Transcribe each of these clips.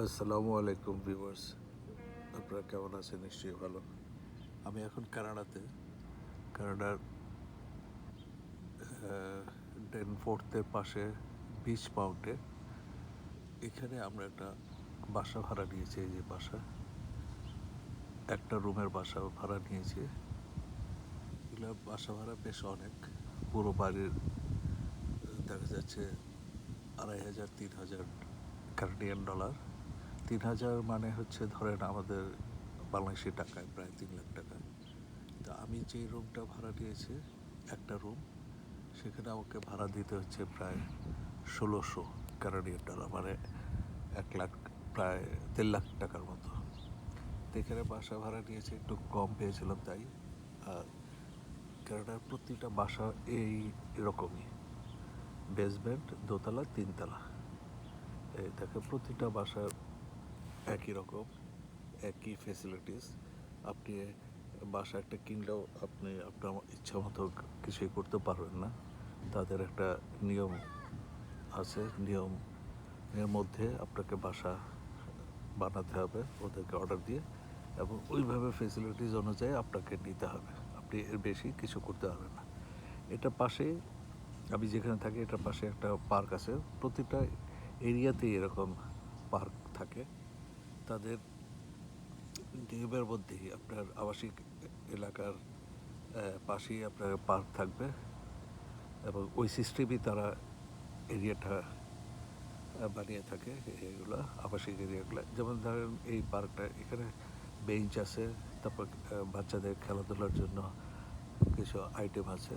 আসসালামু আলাইকুম ভিউয়ার্স। আপনারা কেমন আছেন? নিশ্চয়ই ভালো। আমি এখন কানাডাতে। কানাডার ডেন ফোর্থের পাশে বিচ পাউন্ডে এখানে আমরা একটা বাসা ভাড়া নিয়েছি, এই যে বাসা। একটা রুমের বাসা ভাড়া নিয়েছি। এগুলো বাসা ভাড়া বেশ অনেক। পুরো বাড়ির, দেখা যাচ্ছে আড়াই হাজার, তিন হাজার কানাডিয়ান ডলার। তিন হাজার মানে হচ্ছে ধরেন আমাদের বাংলাদেশি টাকায় প্রায় তিন লাখ টাকা। তো আমি যে রুমটা ভাড়া নিয়েছি, একটা রুম সেখানে আমাকে ভাড়া দিতে হচ্ছে প্রায় ষোলোশো কানাডিয়ান ডলার মানে এক লাখ, প্রায় দেড় লাখ টাকার মতো। এখানে বাসা ভাড়া নিয়েছে, একটু কম পেয়েছিলাম তাই। আর কানাডার প্রতিটা বাসা এই এরকমই বেসমেন্ট দোতলা, তিনতলা। এই দেখে প্রতিটা বাসার একই রকম, একই ফেসিলিটিস আপনি বাসা একটা কিনলেও আপনি আপনার ইচ্ছা মতো কিছুই করতে পারবেন না। তাদের একটা নিয়ম আছে, নিয়ম, এর মধ্যে আপনাকে বাসা বানাতে হবে, ওদেরকে অর্ডার দিয়ে এবং ওইভাবে ফেসিলিটিস অনুযায়ী আপনাকে নিতে হবে। আপনি এর বেশি কিছু করতে পারবেন না। এটা পাশে, আমি যেখানে থাকি, এটার পাশে একটা পার্ক আছে। প্রতিটা এরিয়াতেই এরকম পার্ক থাকে। তাদের মধ্যেই আপনার আবাসিক এলাকার পাশেই আপনার পার্ক থাকবে এবং ওই সিস্টেমই তারা এরিয়াটা বানিয়ে থাকে এগুলো, আবাসিক এরিয়াগুলো। যেমন ধরেন এই পার্কটা এখানে বেঞ্চ আছে, তারপর বাচ্চাদের খেলাধুলার জন্য কিছু আইটেম আছে।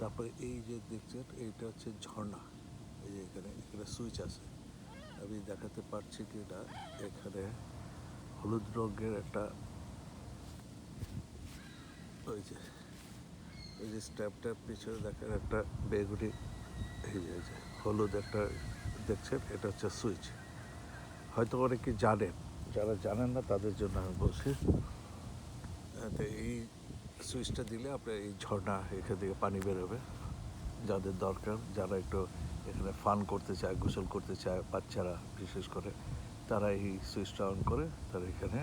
তারপরে এই যে দেখছেন, এইটা হচ্ছে ঝর্ণা। এই যে এখানে এখানে সুইচ আছে। আমি দেখাতে পারছি কি না এখানে হলুদ রঙের একটা ওই যে ওই যে স্ট্যাপটার পিছনে দেখেন একটা বেগুনি হলুদ একটা দেখছেন, এটা হচ্ছে সুইচ। হয়তো অনেকে জানেন, যারা জানেন না তাদের জন্য আমি বলছি এই সুইচটা দিলে আপনার এই ঝর্ণা এখান থেকে পানি বেরোবে, যাদের দরকার, যারা একটু এখানে ফান করতে চায়, গোসল করতে চায় বাচ্চারা বিশেষ করে তারা এই সুইচটা অন করে তারা এখানে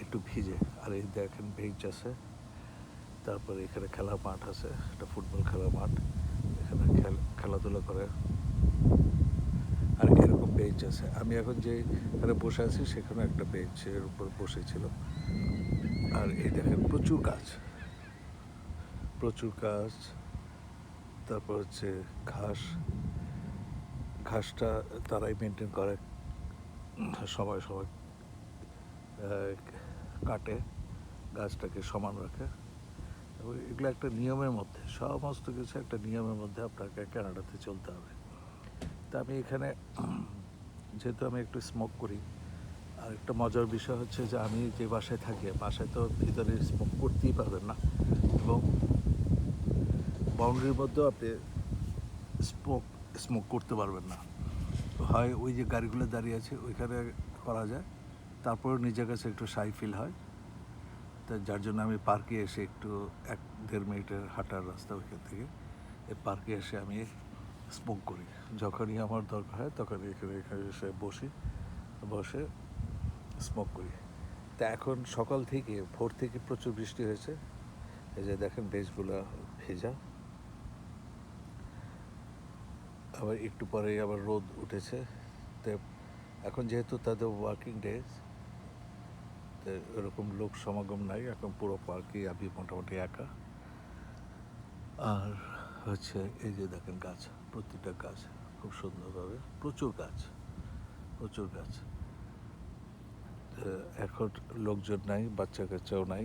একটু ভিজে। আর এই দেখেন বেঞ্চ আছে, তারপরে এখানে খেলা মাঠ আছে, একটা ফুটবল খেলার মাঠ, এখানে খেল- খেলাধুলা করে। আর এরকম বেঞ্চ আছে। আমি এখন যে এখানে বসে আছি, সেখানে একটা বেঞ্চের উপর বসেছিল আর এই দেখেন প্রচুর গাছ প্রচুর গাছ। তারপর হচ্ছে ঘাস, ঘাসটা তারাই মেনটেন করে সময় সময় কাটে, গাছটাকে সমান রাখে। এবং এগুলো একটা নিয়মের মধ্যে, সমস্ত কিছু একটা নিয়মের মধ্যে আপনাকে কানাডাতে চলতে হবে। তা আমি এখানে, যেহেতু আমি একটু স্মোক করি, আর একটা মজার বিষয় হচ্ছে যে আমি যে বাসায় থাকি, বাসায় তো ভিতরে স্মোক করতেই পারবেন না। এবং বাউন্ডারির মধ্যেও আপনি স্মোক স্মোক করতে পারবেন না। তো হয় ওই যে গাড়িগুলো দাঁড়িয়ে আছে, ওইখানে করা যায়। তারপরে নিজের কাছে একটু সাই ফিল হয়। তা যার জন্য আমি পার্কে এসে একটু এক দেড় মিনিটের হাঁটার রাস্তা ওইখান থেকে, এই পার্কে এসে আমি স্মোক করি। যখনই আমার দরকার হয়, তখনই এখানে এখানে এসে বসি, বসে স্মোক করি। তা এখন সকাল থেকে, ভোর থেকে প্রচুর বৃষ্টি হয়েছে। এই যে দেখেন বেজগুলো ভেজা। আবার একটু পরেই আবার রোদ উঠেছে। তো এখন যেহেতু তাদের ওয়ার্কিং ডেজ তো এরকম লোক সমাগম নাই, এখন পুরো পার্কে আমি মোটামুটি একা। আর হচ্ছে এই যে দেখেন গাছ, প্রতিটা গাছ খুব সুন্দরভাবে, প্রচুর গাছ প্রচুর গাছ। এখন লোকজন নাই বাচ্চা কাচ্চাও নাই।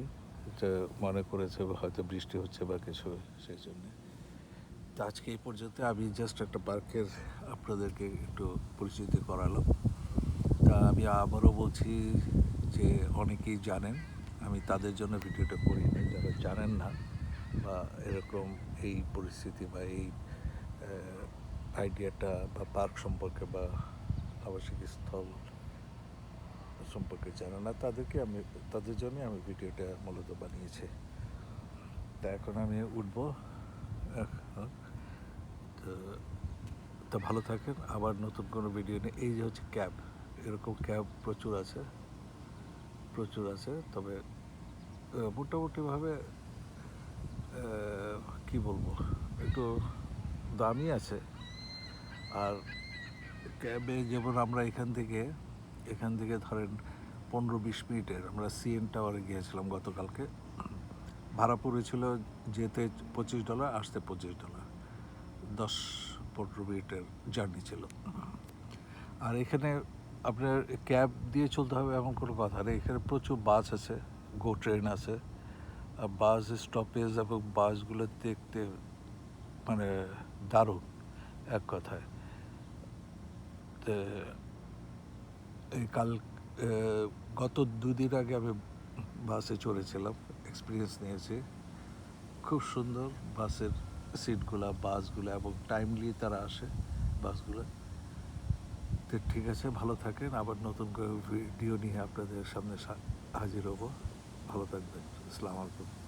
এটা মনে করেছে হয়তো বৃষ্টি হচ্ছে বা কিছু, সেই জন্যে। তো আজকে এই পর্যন্ত আমি জাস্ট একটা পার্কের আপনাদেরকে একটু পরিচিতি করালাম। তা আমি আবারও বলছি যে অনেকেই জানেন, আমি তাদের জন্য ভিডিওটা করি না যারা জানেন না বা এরকম এই পরিস্থিতি বা এই আইডিয়াটা বা পার্ক সম্পর্কে বা আবাসিক স্থল সম্পর্কে জানে না, তাদেরকে আমি, তাদের জন্যই আমি ভিডিওটা মূলত বানিয়েছি। তা এখন আমি উঠবো। তো ভালো থাকেন। আবার নতুন কোনো ভিডিও নিয়ে এই যে হচ্ছে ক্যাব এরকম ক্যাব প্রচুর আছে। প্রচুর আছে। তবে মোটামুটিভাবে কি বলব? একটু দামি আছে। আর ক্যাবে যেমন আমরা এখান থেকে এখান থেকে ধরেন পনেরো বিশ মিনিটের, আমরা সিএন টাওয়ারে গিয়েছিলাম গতকালকে। ভাড়া পড়েছিল যেতে পঁচিশ ডলার আসতে পঁচিশ ডলার দশ পনেরো মিনিটের জার্নি ছিল। আর এখানে আপনার ক্যাব দিয়ে চলতে হবে এমন কোনো কথা নেই। এখানে প্রচুর বাস আছে, গো ট্রেন আছে। আর বাস স্টপেজ এবং বাসগুলো দেখতে মানে দারুণ, এক কথায়। তো এই কাল গত দুদিন আগে আমি বাসে চড়েছিলাম এক্সপিরিয়েন্স নিয়েছি। খুব সুন্দর বাসের সিটগুলা, বাসগুলো এবং টাইমলি তারা আসে বাসগুলো। তো ঠিক আছে, ভালো থাকেন। আবার নতুন করে ভিডিও নিয়ে আপনাদের সামনে হাজির হব। ভালো থাকবেন। আসসালামু আলাইকুম।